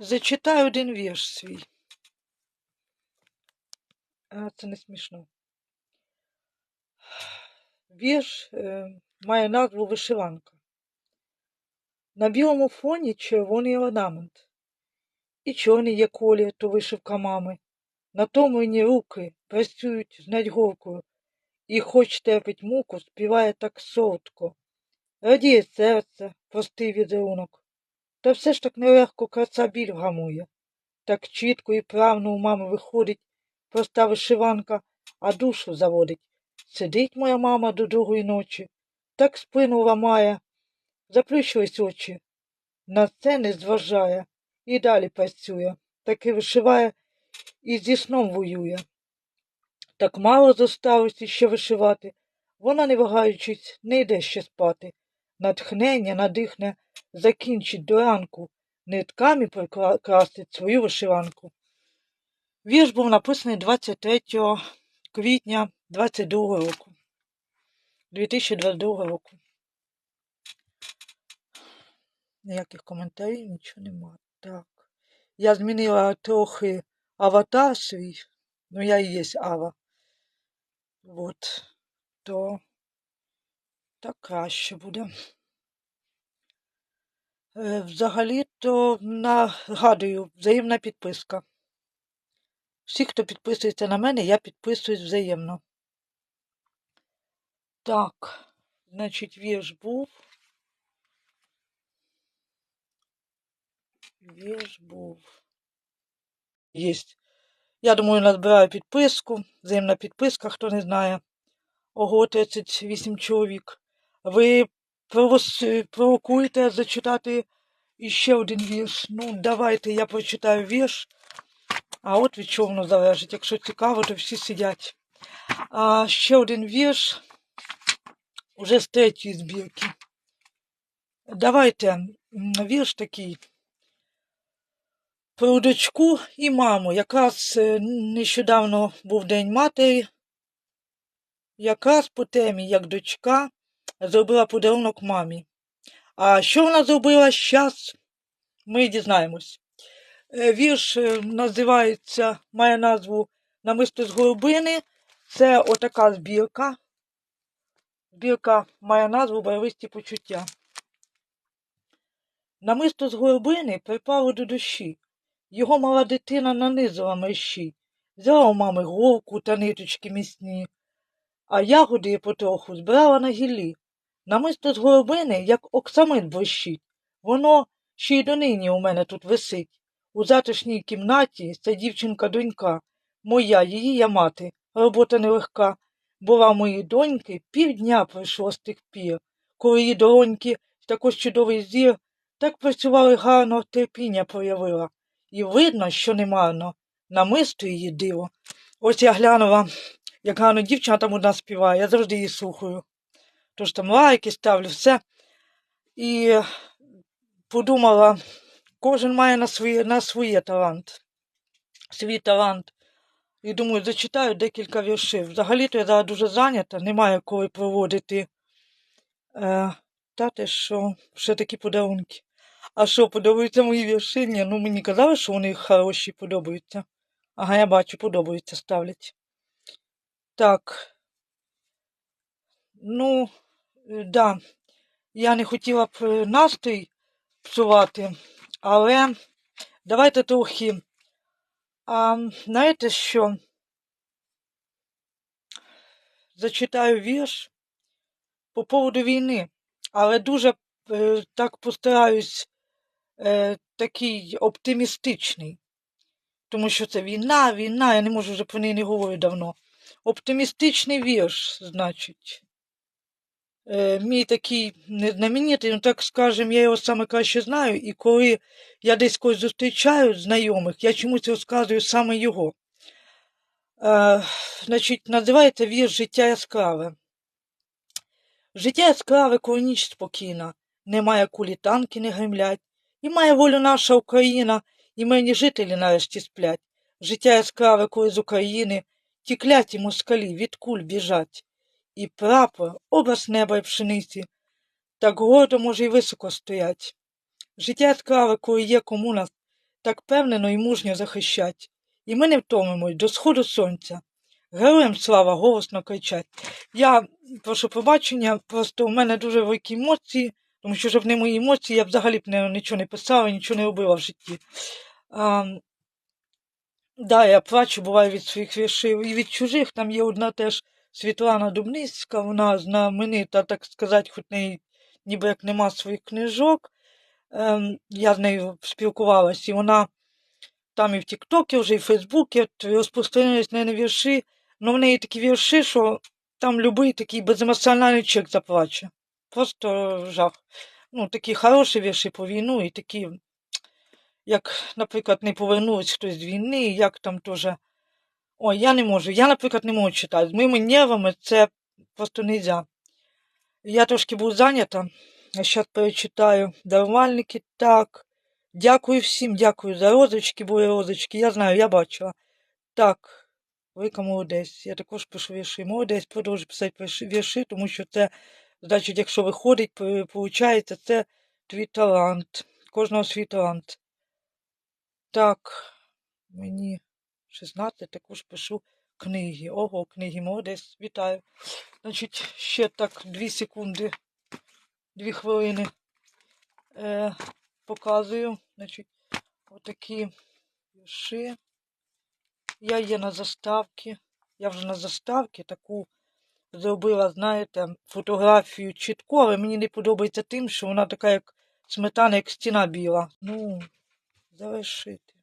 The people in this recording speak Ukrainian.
Зачитаю один вірш свій. А, це не смішно. Вірш е, має назву Вишиванка. На білому фоні червоний орнамент. І чорний є колір, то вишивка мами. Натомлені руки працюють з надьгоркою, і хоч терпить муку, співає так солодко. Радіє серце, простий візерунок. Та все ж так нелегко краса біль гамує. Так чітко і правно у мами виходить проста вишиванка, а душу заводить. Сидить моя мама до другої ночі, так спину ламає, заплющились очі. На це не зважає і далі працює, таки вишиває і зі сном воює. Так мало зосталось іще вишивати, вона, не вагаючись, не йде ще спати. Натхнення надихне закінчить до ранку, нитками прикрасить свою вишиванку. Вірш був написаний 23 квітня 22 року. 2022 року. Ніяких коментарів, нічого немає. Так. Я змінила трохи аватар свій, ну я і є ава. От. То так краще буде. Е, Взагалі-то нагадую, взаємна підписка. Всі, хто підписується на мене, я підписуюсь взаємно. Так, значить, вірш був. Вірш був. Єсть. Я думаю, назбираю підписку. Взаємна підписка, хто не знає. Ого, 38 чоловік. Ви провокуєте зачитати іще один вірш. Ну, давайте я прочитаю вірш. А от від чого воно залежить. Якщо цікаво, то всі сидять. А ще один вірш уже з третьої збірки. Давайте вірш такий. Про дочку і маму. Якраз е, нещодавно був День матері. Якраз по темі, як дочка зробила подарунок мамі. А що вона зробила зараз, ми дізнаємось. Е, вірш е, називається, має назву Намисто з голубини. Це отака збірка. Збірка має назву Барвисті почуття. Намисто з голубини припало до душі. Його мала дитина нанизила мерщі, взяла у мами голку та ниточки міцні, а ягоди потроху збирала на гіллі. Намисто з голубини, як оксамит блищить. Воно ще й донині у мене тут висить. У затишній кімнаті ця дівчинка-донька, моя, її я мати, робота нелегка. Була моїй доньки півдня пройшло з тих пір, коли її долоньки також чудовий зір, так працювали гарно, терпіння проявила. І видно, що немарно, намисто її диво. Ось я глянула, як гарно дівчина там одна співає, я завжди її слухаю. Тож там лайки ставлю, все. І подумала, кожен має на своє на своє талант, свій талант. І думаю, зачитаю декілька віршів. Взагалі-то я зараз дуже зайнята, немає коли проводити. Е, Та те, що ще такі подарунки. А що, подобаються мої вірші? Ні, ну мені казали, що вони хороші подобаються. Ага, я бачу, подобаються, ставлять. Так. Ну, да, я не хотіла б е, настрій псувати, але давайте трохи. А, Знаєте що? Зачитаю вірш по поводу війни, але дуже е, так постараюсь е, такий оптимістичний. Тому що це війна, війна, я не можу вже про неї не говорю давно. Оптимістичний вірш, значить. Е, Мій такий незнаменитий, ну так скажем, я його саме краще знаю, і коли я десь когось зустрічаю знайомих, я чомусь розказую саме його. Е, Значить, називається вірш Життя яскраве. Життя яскраве, коли ніч спокійна, немає кулі танки не гремлять, і має волю наша Україна, і мені жителі нарешті сплять. Життя яскраве, коли з України ті кляті москалі від куль біжать. І прапор, образ неба й пшениці, так гордо, може, й високо стоять. Життя яскраве, коли є кому нас так впевнено і мужньо захищать. І ми не втомимось до сходу сонця. Героям слава голосно кричать. Я прошу пробачення, просто у мене дуже великі емоції, тому що щоб не мої емоції, я взагалі б не, нічого не писала, нічого не робила в житті. А, да, я плачу, буває від своїх віршів і від чужих. Там є одна теж Світлана Дубницька, вона знаменита, так сказати, хоч неї ніби як нема своїх книжок. Ем, я з нею спілкувалася, і вона там і в Тіктокі, вже і в Фейсбуці от розпространились на вірші. Ну, в неї такі вірші, що там любий такий беземоціональний чек заплаче. Просто жах. Ну, такі хороші вірші по війну, і такі, як, наприклад, не повернулись хтось з війни, як там теж. Ой, я не можу. Я, наприклад, не можу читати. З моїми нервами це просто не можна. Я трошки був зайнята. А зараз перечитаю дарувальники. Так. Дякую всім, дякую за розочки, були розочки. Я знаю, я бачила. Так, велика молодець. Я також пишу вірші. Молодець, продовжую писати вірші, тому що це, значить, якщо виходить, виходить, це твій талант. Кожного свій талант. Так, мені 16, також пишу книги. Ого, книги, молодець, вітаю. Значить, ще так, дві секунди, дві хвилини. Е, показую. Значить, отакі вірші. Я є на заставці. Я вже на заставці таку зробила, знаєте, фотографію чітку, але мені не подобається тим, що вона така, як сметана, як стіна біла. Ну, завершити.